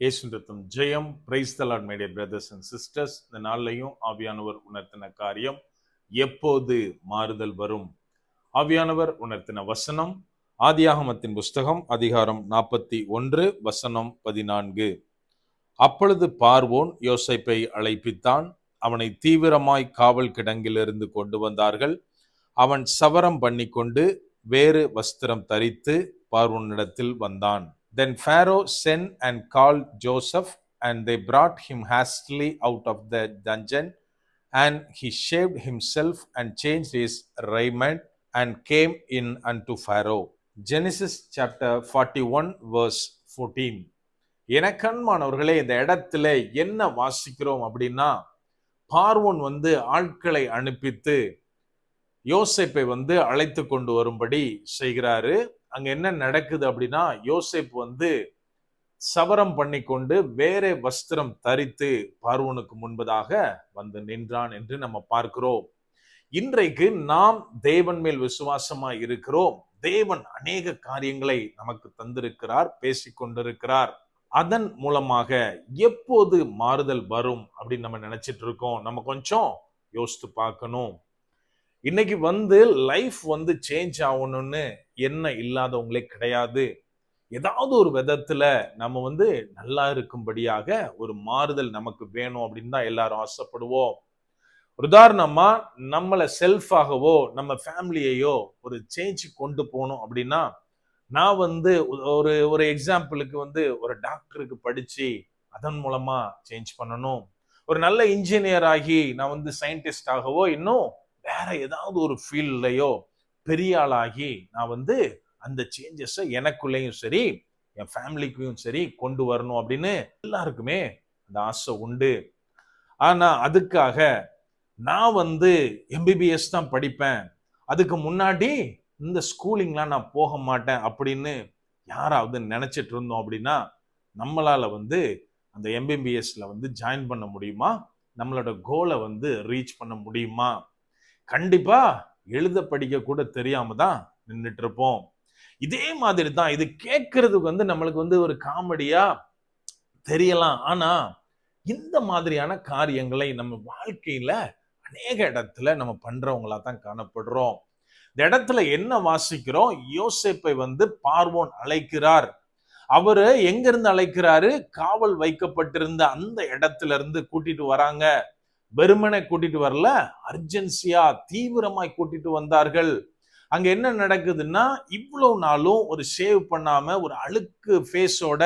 ஏசுன்றத்தும் ஜெயம் praise the Lord மேடிய brothers and sisters இந்த நாள்லையும் ஆவியானவர் உணர்த்தின காரியம் எப்போது மாறுதல் வரும்? ஆவியானவர் உணர்த்தின வசனம் ஆதியாகமத்தின் புஸ்தகம் அதிகாரம் நாற்பத்தி ஒன்று வசனம் பதினான்கு. அப்பொழுது பார்வோன் யோசைப்பை அழைப்பித்தான். அவனை தீவிரமாய் காவல் கிடங்கிலிருந்து கொண்டு வந்தார்கள். அவன் சவரம் பண்ணிக்கொண்டு வேறு வஸ்திரம் தரித்து பார்வோனிடத்தில் வந்தான். Then Pharaoh sent and called Joseph, and they brought him hastily out of the dungeon. And he shaved himself and changed his raiment and came in unto Pharaoh. Genesis chapter 41, verse 14. எனக்கண்மானவர்களே இந்த இடத்துல என்ன வாசிக்கிறோம் அப்படின்னா பார்வோன் வந்து ஆட்களை அனுப்பித்து யோசேப்பை வந்து அழைத்து கொண்டு வரும்படி செய்கிறாரு அங்க என்ன நடக்குது அப்படின்னா யோசேப் வந்து சவரம் பண்ணி கொண்டு வேற வஸ்திரம் தரித்து பார்வனுக்கு முன்பதாக வந்து நின்றான் என்று நம்ம பார்க்கிறோம். இன்றைக்கு நாம் தேவன் மேல் விசுவாசமா இருக்கிறோம். தேவன் அநேக காரியங்களை நமக்கு தந்திருக்கிறார் பேசிக்கொண்டிருக்கிறார் அதன் மூலமாக எப்போது மாறுதல் வரும் அப்படின்னு நம்ம நினைச்சிட்டு இருக்கோம். நம்ம கொஞ்சம் யோசித்து பார்க்கணும். இன்னைக்கு வந்து லைஃப் வந்து சேஞ்ச் ஆகணும்னு என்ன இல்லாதவங்களே கிடையாது. ஏதாவது ஒரு விதத்துல நம்ம வந்து நல்லா இருக்கும்படியாக ஒரு மாறுதல் நமக்கு வேணும் அப்படின்னு தான் எல்லாரும் ஆசைப்படுவோம். உதாரணமா நம்மளை செல்ஃபாகவோ நம்ம ஃபேமிலியையோ ஒரு சேஞ்ச் கொண்டு போகணும் அப்படின்னா நான் வந்து ஒரு ஒரு எக்ஸாம்பிளுக்கு வந்து ஒரு டாக்டருக்கு படிச்சு அதன் மூலமா சேஞ்ச் பண்ணணும். ஒரு நல்ல இன்ஜினியர் ஆகி நான் வந்து சயின்டிஸ்டாகவோ இன்னும் வேற ஏதாவது ஒரு ஃபீல்ட்லயோ பெரிய ஆளாகி நான் வந்து அந்த சேஞ்சஸை எனக்குள்ளேயும் சரி என் ஃபேமிலிக்கும் சரி கொண்டு வரணும் அப்படின்னு எல்லாருக்குமே அந்த ஆசை உண்டு. ஆனால் அதுக்காக நான் வந்து எம்பிபிஎஸ் தான் படிப்பேன். அதுக்கு முன்னாடி இந்த ஸ்கூலிங்லாம் நான் போக மாட்டேன் அப்படின்னு யாராவது நினச்சிட்டு இருந்தோம் அப்படின்னா நம்மளால் வந்து அந்த எம்பிபிஎஸ்ல வந்து ஜாயின் பண்ண முடியுமா? நம்மளோட கோலை வந்து ரீச் பண்ண முடியுமா? கண்டிப்பாக எழுத படிக்க கூட தெரியாம தான் நின்றுட்டு இருப்போம் இதே மாதிரி தான் இது கேட்கறதுக்கு வந்து நம்மளுக்கு வந்து ஒரு காமெடியா தெரியலாம். ஆனா இந்த மாதிரியான காரியங்களை நம்ம வாழ்க்கையில அநேக இடத்துல நம்ம பண்றவங்களா தான் காணப்படுறோம். இந்த இடத்துல என்ன வாசிக்கிறோம்? யோசேப்பை வந்து பார்வோன் அழைக்கிறார். அவரு எங்க இருந்து அழைக்கிறாரு? காவல் வைக்கப்பட்டிருந்த அந்த இடத்துல இருந்து கூட்டிட்டு வராங்க. வெறுமனை கூட்டிட்டு வரல அர்ஜென்சியா தீவிரமாய் கூட்டிட்டு வந்தார்கள். அங்க என்ன நடக்குதுன்னா இவ்வளவு நாளும் ஒரு சேவ் பண்ணாம ஒரு அழுக்கு ஃபேஸோட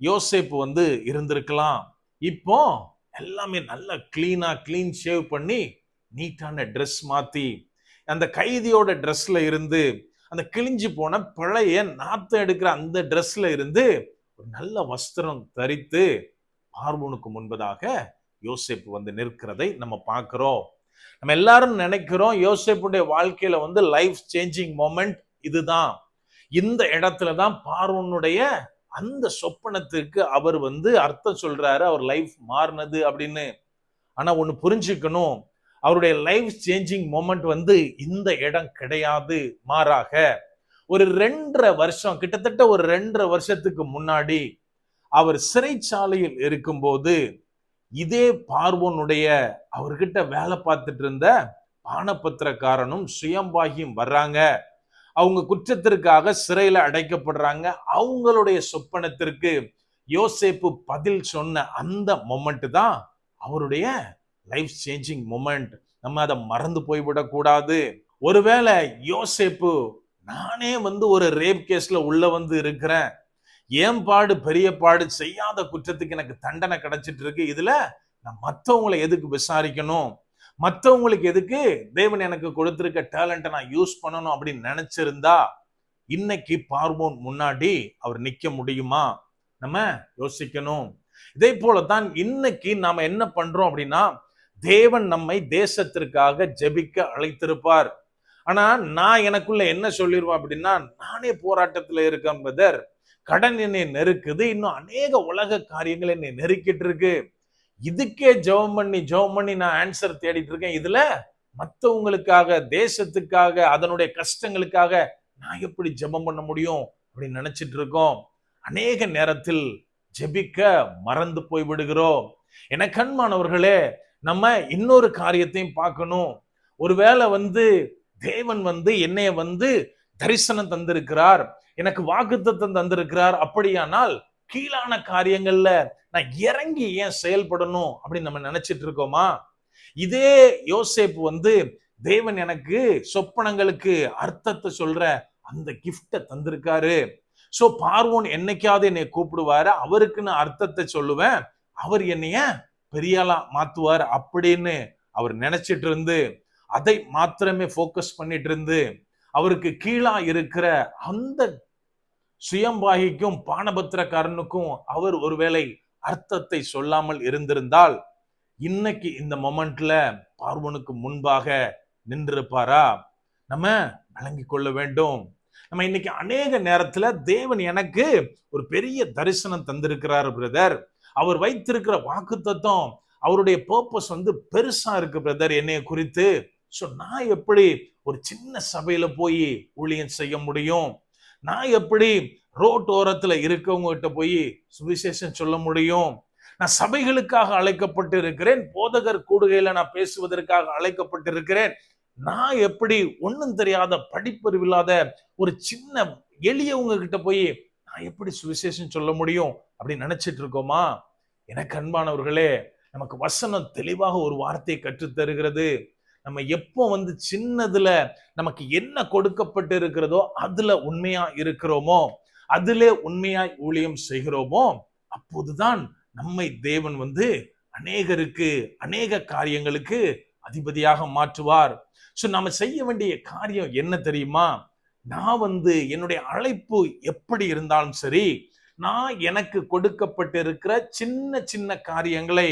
யோசேப்பு வந்து இருந்திருக்கலாம். இப்போ எல்லாமே நல்லா கிளீனா கிளீன் ஷேவ் பண்ணி நீட்டான ட்ரெஸ் மாத்தி அந்த கைதியோட ட்ரெஸ்ல இருந்து அந்த கிழிஞ்சு போன பழைய நாத்தம் எடுக்கிற அந்த ட்ரெஸ்ல இருந்து ஒரு நல்ல வஸ்திரம் தரித்து பார்வனுக்கு முன்பதாக யோசிப்பு வந்து நிற்கிறதை நம்ம பார்க்குறோம். நம்ம எல்லாரும் நினைக்கிறோம் யோசிப்புடைய வாழ்க்கையில வந்து லைஃப் சேஞ்சிங் மொமெண்ட் இதுதான். இந்த இடத்துல தான் பார்வனுடைய அந்த சொப்பனத்துக்கு அவர் வந்து அர்த்தம் சொல்றாரு அவர் லைஃப் மாறினது அப்படின்னு. ஆனா ஒன்று புரிஞ்சுக்கணும். அவருடைய லைஃப் சேஞ்சிங் மூமெண்ட் வந்து இந்த இடம் கிடையாது மாறாக. ஒரு ரெண்டரை வருஷம் கிட்டத்தட்ட ஒரு ரெண்டரை வருஷத்துக்கு முன்னாடி அவர் சிறைச்சாலையில் இருக்கும்போது இதே பார்வோனுடைய அவர்கிட்ட வேலை பார்த்துட்டு இருந்த பானபத்திரக்காரனும் சுயம்பாகியும் வர்றாங்க. அவங்க குற்றத்திற்காக சிறையில அடைக்கப்படுறாங்க. அவங்களுடைய சொப்பனத்திற்கு யோசேப்பு பதில் சொன்ன அந்த மொமெண்ட் தான் அவருடைய லைஃப் சேஞ்சிங் மொமெண்ட் நம்ம அதை மறந்து போய்விடக்கூடாது. ஒருவேளை யோசேப்பு நானே வந்து ஒரு ரேப் கேஸ்ல உள்ள வந்து இருக்கிறேன். ஏன் பாடு பெரிய பாடு செய்யாத குற்றத்துக்கு எனக்கு தண்டனை கிடைச்சிட்டு இருக்கு இதுல நான் மற்றவங்களை எதுக்கு விசாரிக்கணும்? மற்றவங்களுக்கு எதுக்கு தேவன் எனக்கு கொடுத்திருக்க டேலண்ட்டை நான் யூஸ் பண்ணணும் அப்படின்னு நினைச்சிருந்தா இன்னைக்கு பார்வோன் முன்னாடி அவர் நிக்க முடியுமா? நம்ம யோசிக்கணும். இதே போலதான் இன்னைக்கு நாம என்ன பண்றோம் அப்படின்னா தேவன் நம்மை தேசத்திற்காக ஜெபிக்க அழைத்திருப்பார். ஆனா நான் எனக்குள்ள என்ன சொல்லிடுவேன் அப்படின்னா நானே போராட்டத்துல இருக்கேன் பிரதர் கடன் என்னை நெருக்குது. இன்னும் அநேக உலக காரியங்கள் என்னை நெருக்கிட்டு இருக்கு இதுக்கே ஜெபம் பண்ணி ஜெபம் பண்ணி நான் ஆன்சர் தேடிட்டு இருக்கேன். இதுல மற்றவங்களுக்காக தேசத்துக்காக அதனுடைய கஷ்டங்களுக்காக நான் எப்படி ஜெபம் பண்ண முடியும் அப்படின்னு நினைச்சிட்டு இருக்கோம். அநேக நேரத்தில் ஜெபிக்க மறந்து போய் விடுகிறோம். என கண்மானவர்களே நம்ம இன்னொரு காரியத்தையும் பார்க்கணும். ஒருவேளை வந்து தேவன் வந்து என்னைய வந்து தரிசனம் தந்திருக்கிறார். எனக்கு வாக்குத்தத்தம் தந்திருக்கிறார். அப்படியானால் கீழான காரியங்கள்ல நான் இறங்கி ஏன் செயல்படணும் அப்படின்னு நம்ம நினைச்சிட்டு இருக்கோமா? இதே யோசேப்பு வந்து தேவன் எனக்கு சொப்பனங்களுக்கு அர்த்தத்தை சொல்ற அந்த கிஃப்ட தந்திருக்காரு. சோ பார்வோன் என்னைக்காவது என்னை கூப்பிடுவாரு. அவருக்கு நான் அர்த்தத்தை சொல்லுவேன். அவர் என்னைய பெரியாளா மாத்துவார் அப்படின்னு அவர் நினைச்சிட்டு இருந்து அதை மாத்திரமே ஃபோக்கஸ் பண்ணிட்டு இருந்து அவருக்கு கீழா இருக்கிற அந்த சுயம்பாகிக்கும் பானபத்திரக்காரனுக்கும் அவர் ஒருவேளை அர்த்தத்தை சொல்லாமல் இருந்திருந்தால் இன்னைக்கு இந்த மொமெண்ட்ல பார்வனுக்கு முன்பாக நின்றிருப்பாரா? நம்ம விளங்கி கொள்ள வேண்டும். நம்ம இன்னைக்கு அநேக நேரத்துல தேவன் எனக்கு ஒரு பெரிய தரிசனம் தந்திருக்கிறார் பிரதர் அவர் வைத்திருக்கிற வாக்கு தத்துவம் அவருடைய பர்பஸ் வந்து பெருசா இருக்கு பிரதர் என்னைய குறித்து. ஸோ நான் எப்படி ஒரு சின்ன சபையில போய் ஊழியம் செய்ய முடியும்? நான் எப்படி ரோட்டோரத்தில் இருக்கவங்க கிட்ட போய் சுவிசேஷம் சொல்ல முடியும்? நான் சபைகளுக்காக அழைக்கப்பட்டு இருக்கிறேன் போதகர் கூடுகையில நான் பேசுவதற்காக அழைக்கப்பட்டு இருக்கிறேன் நான் எப்படி ஒன்றும் தெரியாத படிப்பறிவு இல்லாத ஒரு சின்ன எளியவங்க கிட்ட போய் நான் எப்படி சுவிசேஷம் சொல்ல முடியும் அப்படின்னு நினைச்சிட்டு இருக்கோமா? எனக்கு அன்பானவர்களே நமக்கு வசனம் தெளிவாக ஒரு வார்த்தையை கற்றுத் தருகிறது நம்ம எப்போ வந்து சின்னதுல நமக்கு என்ன கொடுக்கப்பட்டு இருக்கிறதோ அதுல உண்மையா இருக்கிறோமோ அதிலே உண்மையாய் ஊழியம் செய்கிறோமோ அப்போதுதான் நம்மை தேவன் வந்து அநேகருக்கு அநேக காரியங்களுக்கு அதிபதியாக மாற்றுவார். ஸோ நம்ம செய்ய வேண்டிய காரியம் என்ன தெரியுமா? நான் வந்து என்னுடைய அழைப்பு எப்படி இருந்தாலும் சரி நான் எனக்கு கொடுக்கப்பட்டிருக்கிற சின்ன சின்ன காரியங்களை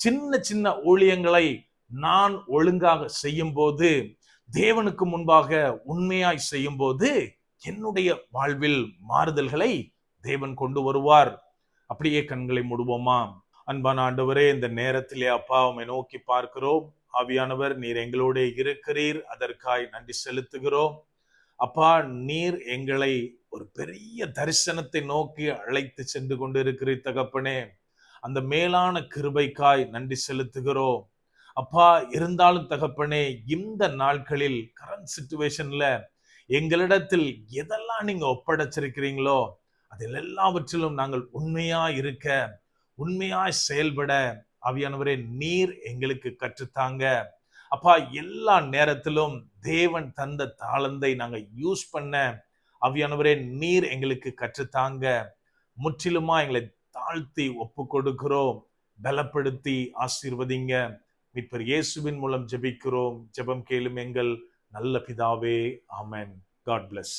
சின்ன சின்ன ஊழியங்களை நான் ஒழுங்காக செய்யும் போது தேவனுக்கு முன்பாக உண்மையாய் செய்யும் போது என்னுடைய வாழ்வில் மாறுதல்களை தேவன் கொண்டு வருவார். அப்படியே கண்களை மூடுவோமா? அன்பான ஆண்டவரே இந்த நேரத்திலே அப்பா உம்மை நோக்கி பார்க்கிறோம். ஆவியானவர் நீர் எங்களோட இருக்கிறீர். அதற்காய் நன்றி செலுத்துகிறோம். அப்பா நீர் எங்களை ஒரு பெரிய தரிசனத்தை நோக்கி அழைத்து சென்று கொண்டு இருக்கிறீர் தகப்பனே. அந்த மேலான கிருபைக்காய் நன்றி செலுத்துகிறோம். அப்பா இருந்தாலும் தகப்பனே இந்த நாட்களில் கரண்ட் சுச்சுவேஷன்ல எங்களிடத்தில் எதெல்லாம் நீங்க ஒப்படைச்சிருக்கிறீங்களோ அதில் எல்லாவற்றிலும் நாங்கள் உண்மையா இருக்க உண்மையா செயல்பட ஆவியானவரே நீர் எங்களுக்கு கற்றுத்தாங்க. அப்பா எல்லா நேரத்திலும் தேவன் தந்த தாளந்தை நாங்கள் யூஸ் பண்ண அவியானவரே நீர் எங்களுக்கு கற்றுத்தாங்க. முற்றிலுமா எங்களை தாழ்த்தி ஒப்பு கொடுக்கிறோம் பலப்படுத்தி ஆசீர்வதிங்க. மீட்பர் இயேசுவின் மூலம் ஜெபிக்கிறோம். ஜெபம் கேளும் எங்கள் நல்ல பிதாவே ஆமென். God plus